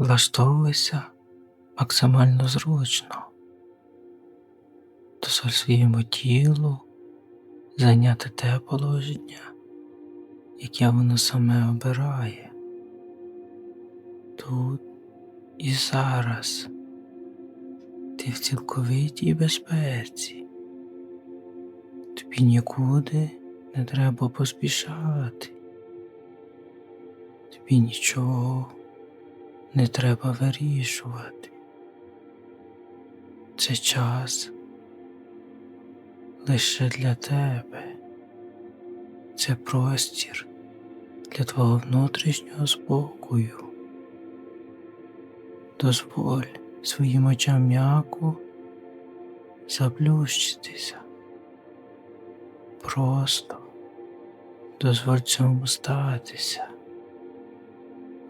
Влаштовуйся максимально зручно. Дозволь своєму тілу зайняти те положення, яке воно саме обирає. Тут і зараз ти в цілковитій безпеці. Тобі нікуди не треба поспішати. Тобі нічого не треба вирішувати. Це час лише для тебе. Це простір для твого внутрішнього спокою. Дозволь своїм очам м'яко заплющитися. Просто дозволь цьому статися.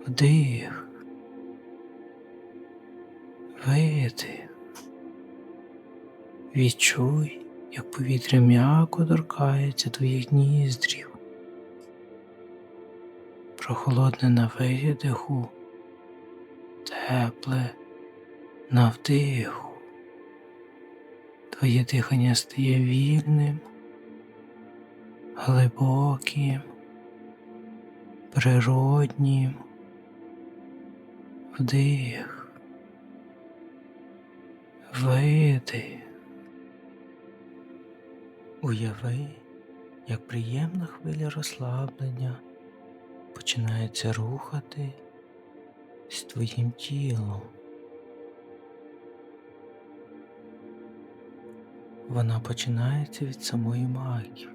Вдих. Видих. Відчуй, як повітря м'яко торкається твоїх ніздрів. Прохолодне на видиху, тепле на вдиху. Твоє дихання стає вільним, глибоким, природнім. Вдих. Видих. Уяви, як приємна хвиля розслаблення починається рухати з твоїм тілом. Вона починається від самої маків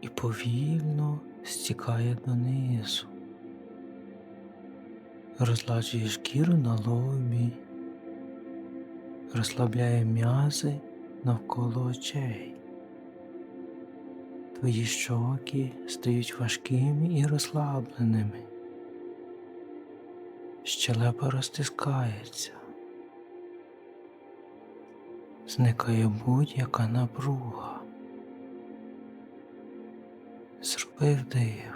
і повільно стікає донизу, розладжує шкіру на лобі, розслабляє м'язи навколо очей. Твої щоки стають важкими і розслабленими. Щелепа розтискається. Зникає будь-яка напруга. Зроби вдих.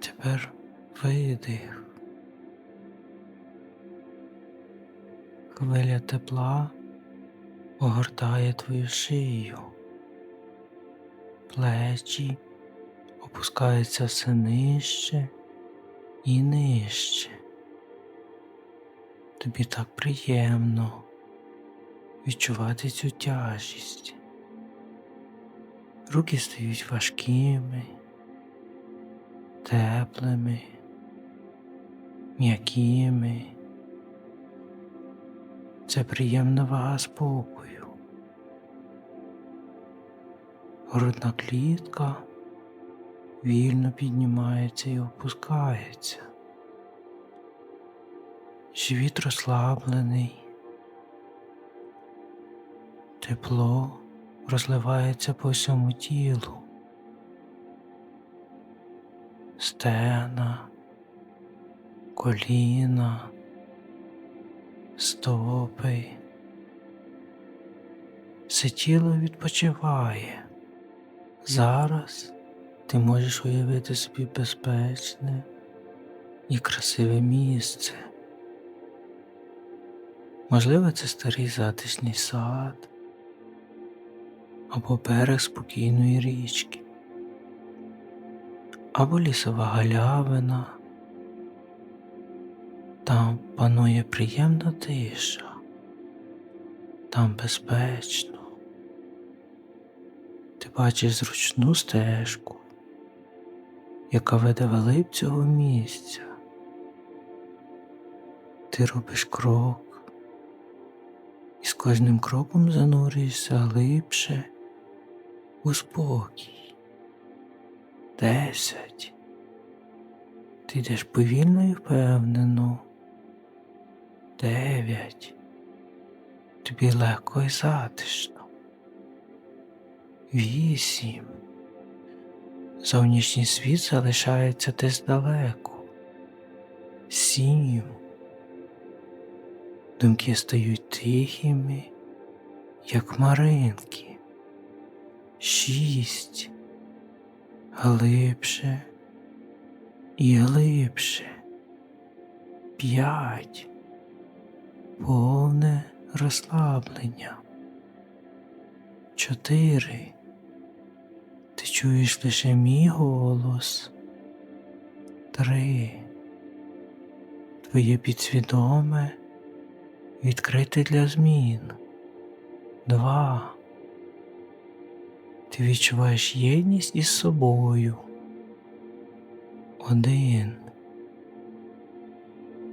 Тепер видих. Хвиля тепла огортає твою шию, плечі опускаються все нижче і нижче. Тобі так приємно відчувати цю тяжість. Руки стають важкими, теплими, м'якими. Це приємна вага спокою. Грудна клітка вільно піднімається і опускається. Живіт розслаблений, тепло розливається по всьому тілу, стегна, коліна, стопи. Все тіло відпочиває. Зараз ти можеш уявити собі безпечне і красиве місце. Можливо, це старий затишний сад або берег спокійної річки, або лісова галявина. Там панує приємна тиша, там безпечно. Ти бачиш зручну стежку, яка веде велик цього місця. Ти робиш крок і з кожним кроком занурюєшся глибше у спокій. Десять. Ти йдеш повільно і впевнено. Дев'ять. Тобі легко і затишно. Вісім. Зовнішній світ залишається десь далеко. Сім. Думки стають тихими, як хмаринки. Шість. Глибше і глибше. П'ять. Повне розслаблення. Чотири. Ти чуєш лише мій голос. Три. Твоє підсвідоме відкрите для змін. Два. Ти відчуваєш єдність із собою. Один.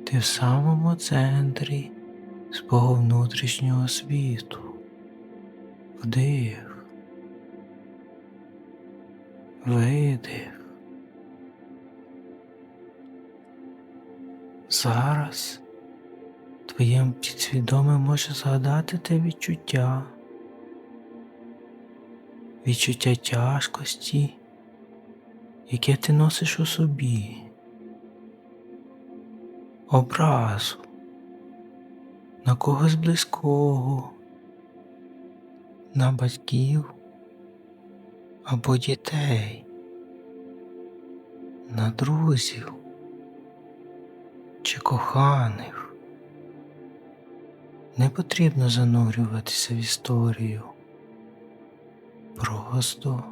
Ти в самому центрі свого внутрішнього світу. Вдих. Видих. Зараз твоє підсвідоме може згадати те відчуття, відчуття тяжкості, яке ти носиш у собі, образу на когось близького, на батьків або дітей, на друзів чи коханих. Не потрібно занурюватися в історію. Просто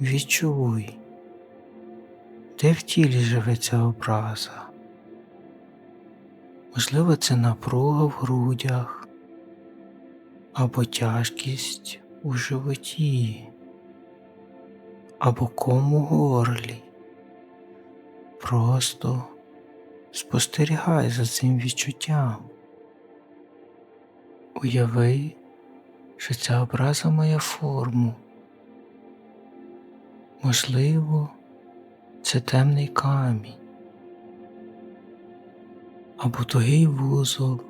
відчуй, де в тілі живе ця образа. Можливо, це напруга в грудях або тяжкість у животі, або ком у горлі. Просто спостерігай за цим відчуттям. Уяви, що ця образа має форму. Можливо, це темний камінь або тугий вузол,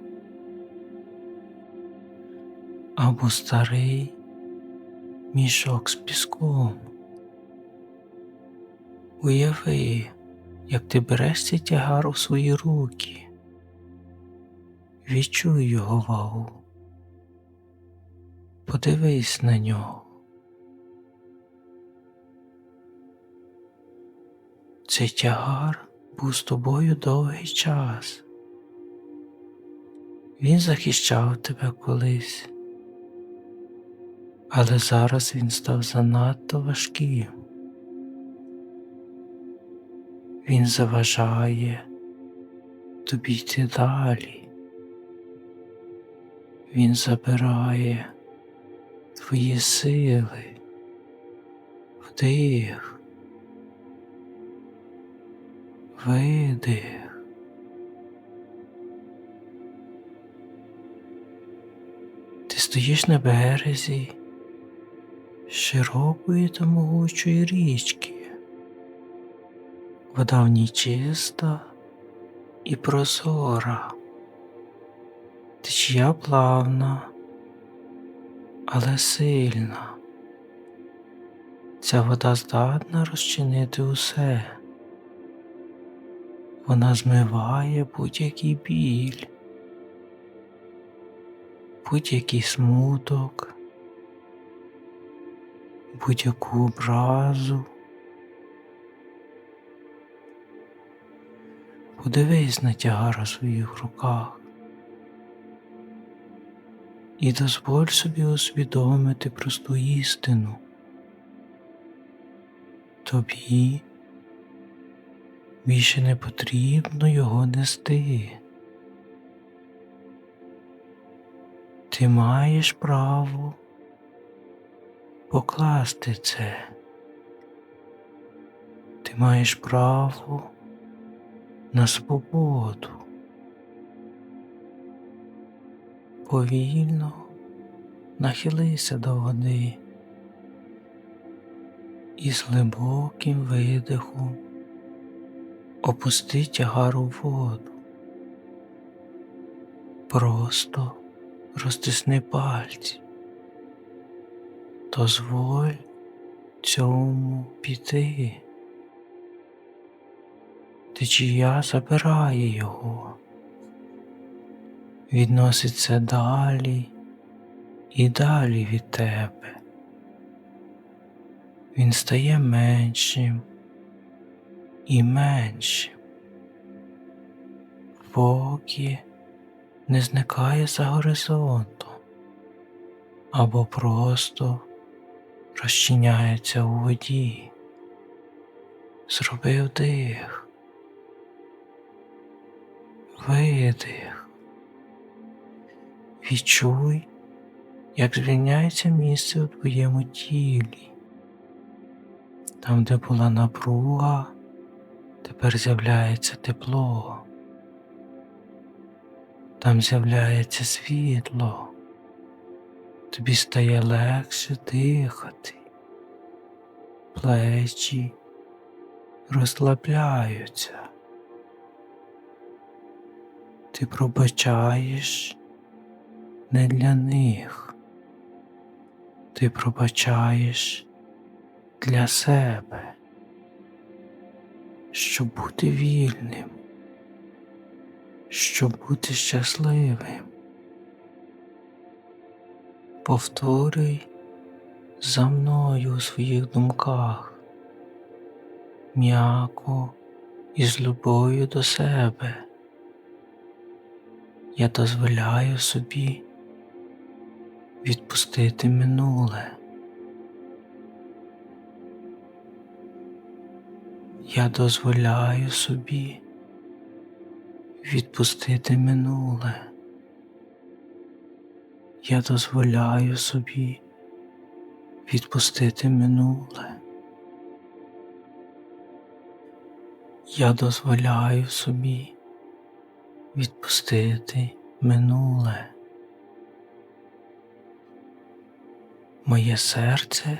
або старий мішок з піском. Уяви, як ти береш цей тягар у свої руки, відчуй його вагу, подивись на нього. Цей тягар був з тобою довгий час. Він захищав тебе колись, але зараз він став занадто важким. Він заважає тобі йти далі. Він забирає твої сили, вдих, видих. Ти стоїш на березі широкої та могучої річки. Вода в ній чиста і прозора, течія плавна, але сильна. Ця вода здатна розчинити усе. Вона змиває будь-який біль, будь-який смуток, будь-яку образу. Подивись на тягар у своїх руках і дозволь собі усвідомити просту істину. Тобі більше не потрібно його нести. Ти маєш право покласти це. Ти маєш право на свободу. Повільно нахилися до води і з глибоким видихом опусти тягар у воду. Просто розтисни пальці, дозволь цьому піти. Течія забирає його, відноситься далі і далі від тебе. Він стає меншим і меншим, поки не зникає за горизонтом або просто розчиняється у воді. Зроби вдих, видих. Відчуй, як звільняється місце у твоєму тілі. Там, де була напруга, тепер з'являється тепло. Там з'являється світло. Тобі стає легше дихати. Плечі розслабляються. Ти пробачаєш не для них. Ти пробачаєш для себе, щоб бути вільним, щоб бути щасливим. Повторюй за мною у своїх думках, м'яко і з любов'ю до себе. Я дозволяю собі відпустити минуле. Я дозволяю собі відпустити минуле. Я дозволяю собі відпустити минуле. Я дозволяю собі відпустити минуле. Моє серце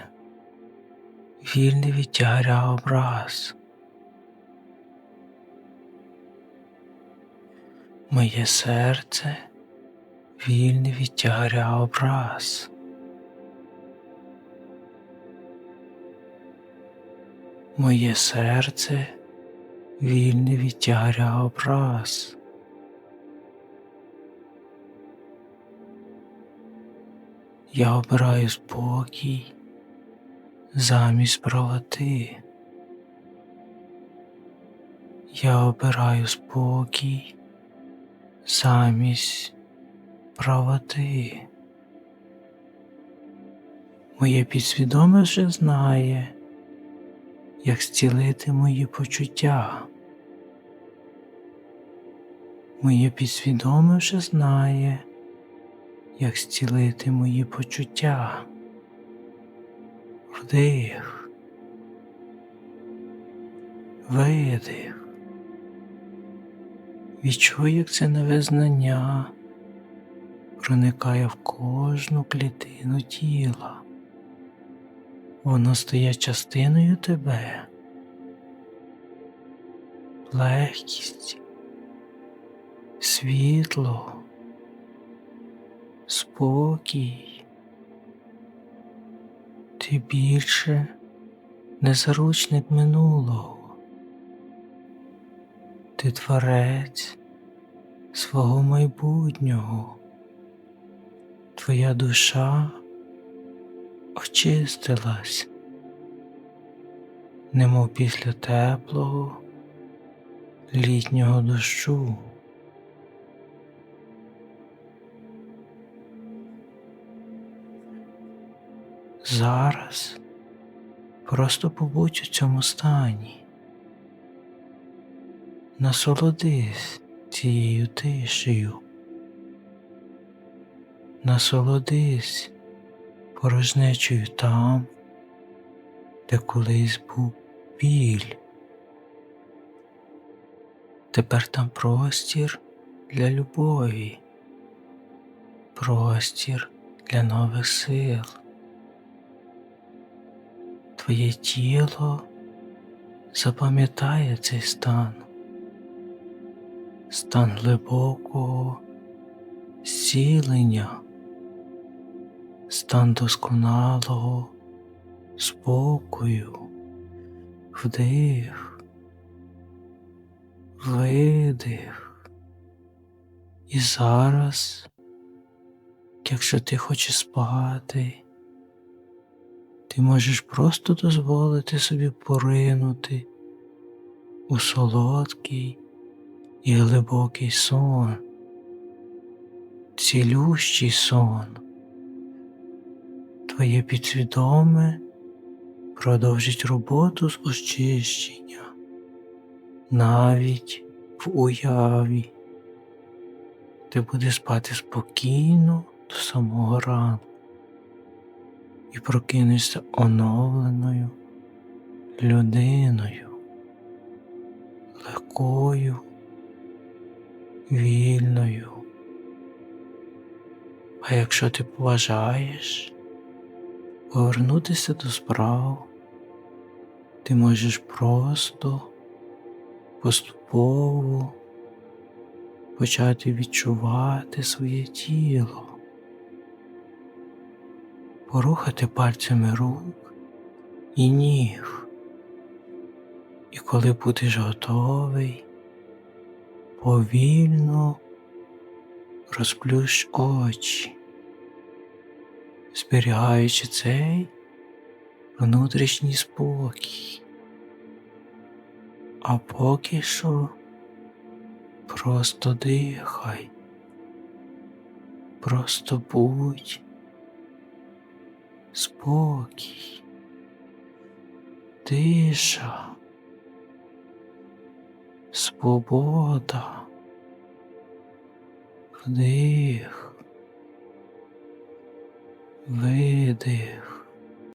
вільне від тягаря образ. Моє серце вільне від тягаря образ. Моє серце вільне від тягаря образ. Я обираю спокій замість правоти. Я обираю спокій замість правоти. Моє підсвідоме вже знає, як зцілити мої почуття. Моє підсвідоме вже знає, як зцілити мої почуття. Вдих, видих. Відчуй, як це нове знання проникає в кожну клітину тіла. Воно стає частиною тебе. Легкість, світло, спокій. Ти більше не заручник минулого. Ти творець свого майбутнього. Твоя душа очистилась, немов після теплого літнього дощу. Зараз просто побудь у цьому стані, насолодись цією тишею, насолодись порожнечою там, де колись був біль. Тепер там простір для любові, простір для нових сил. Твоє тіло запам'ятає цей стан, стан глибокого зцілення, стан досконалого спокою, вдих, видих. І зараз, якщо ти хочеш спати, ти можеш просто дозволити собі поринути у солодкий і глибокий сон, цілющий сон. Твоє підсвідоме продовжить роботу з очищення навіть в уяві. Ти будеш спати спокійно до самого ранку і прокинешся оновленою людиною, легкою, вільною. А якщо ти поважаєш повернутися до справ, ти можеш просто поступово почати відчувати своє тіло, порухати пальцями рук і ніг. І коли будеш готовий, повільно розплющ очі, зберігаючи цей внутрішній спокій. А поки що просто дихай, просто будь спокій, тиша, свобода, вдих, видих.